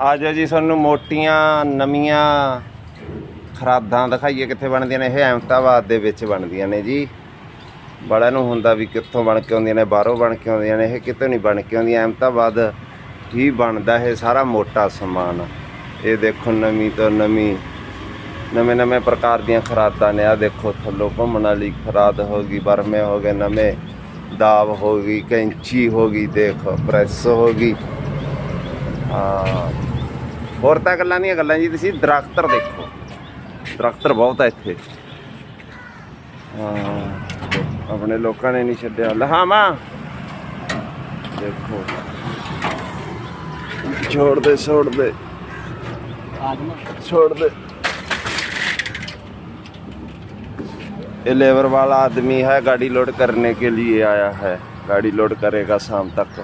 ਆ ਜਾਓ ਜੀ, ਤੁਹਾਨੂੰ ਮੋਟੀਆਂ, ਨਵੀਆਂ ਖਰਾਦਾਂ ਦਿਖਾਈਏ ਕਿੱਥੇ ਬਣਦੀਆਂ ਨੇ। ਇਹ ਅਹਿਮਦਾਬਾਦ ਦੇ ਵਿੱਚ ਬਣਦੀਆਂ ਨੇ ਜੀ। ਬੜਾ ਨੂੰ ਹੁੰਦਾ ਵੀ ਕਿੱਥੋਂ ਬਣ ਕੇ ਆਉਂਦੀਆਂ ਨੇ, ਬਾਹਰੋਂ ਬਣ ਕੇ ਆਉਂਦੀਆਂ ਨੇ, ਇਹ ਕਿਤੋਂ ਨਹੀਂ ਬਣ ਕੇ ਆਉਂਦੀਆਂ। ਅਹਿਮਦਾਬਾਦ ਹੀ ਬਣਦਾ ਇਹ ਸਾਰਾ ਮੋਟਾ ਸਮਾਨ। ਇਹ ਦੇਖੋ ਨਵੀਂ ਤੋਂ ਨਵੀਂ, ਨਵੇਂ ਨਵੇਂ ਪ੍ਰਕਾਰ ਦੀਆਂ ਖਰਾਦਾਂ ਨੇ। ਆ ਦੇਖੋ ਥੱਲੋਂ ਘੁੰਮਣ ਵਾਲੀ ਖਰਾਦ ਹੋ ਗਈ, ਬਰਮੇ ਹੋ ਗਏ, ਨਵੇਂ ਦਾਬ ਹੋ ਗਈ, ਕੈਂਚੀ ਹੋ ਗਈ, ਦੇਖੋ, ਪ੍ਰੈਸ ਹੋ ਗਈ। ਹਾਂ ਹੋਰ ਤਾਂ ਗੱਲਾਂ ਨਹੀਂ ਗੱਲਾਂ ਜੀ ਤੁਸੀਂ ਦਰਖਤਰ ਦੇਖੋ ਦਰਖਤਰ ਬਹੁਤ ਹੈ ਇੱਥੇ ਹਾਂ ਆਪਣੇ ਲੋਕਾਂ ਨੇ ਨਹੀਂ ਛੱਡਿਆ ਲਹਾਵਾ ਦੇਖੋ ਛੋੜ ਦੇ ਛੋੜ ਦੇ छोड़ दे ये लेबर वाला आदमी है गाड़ी लोड करने के लिए आया है गाड़ी लोड करेगा शाम तक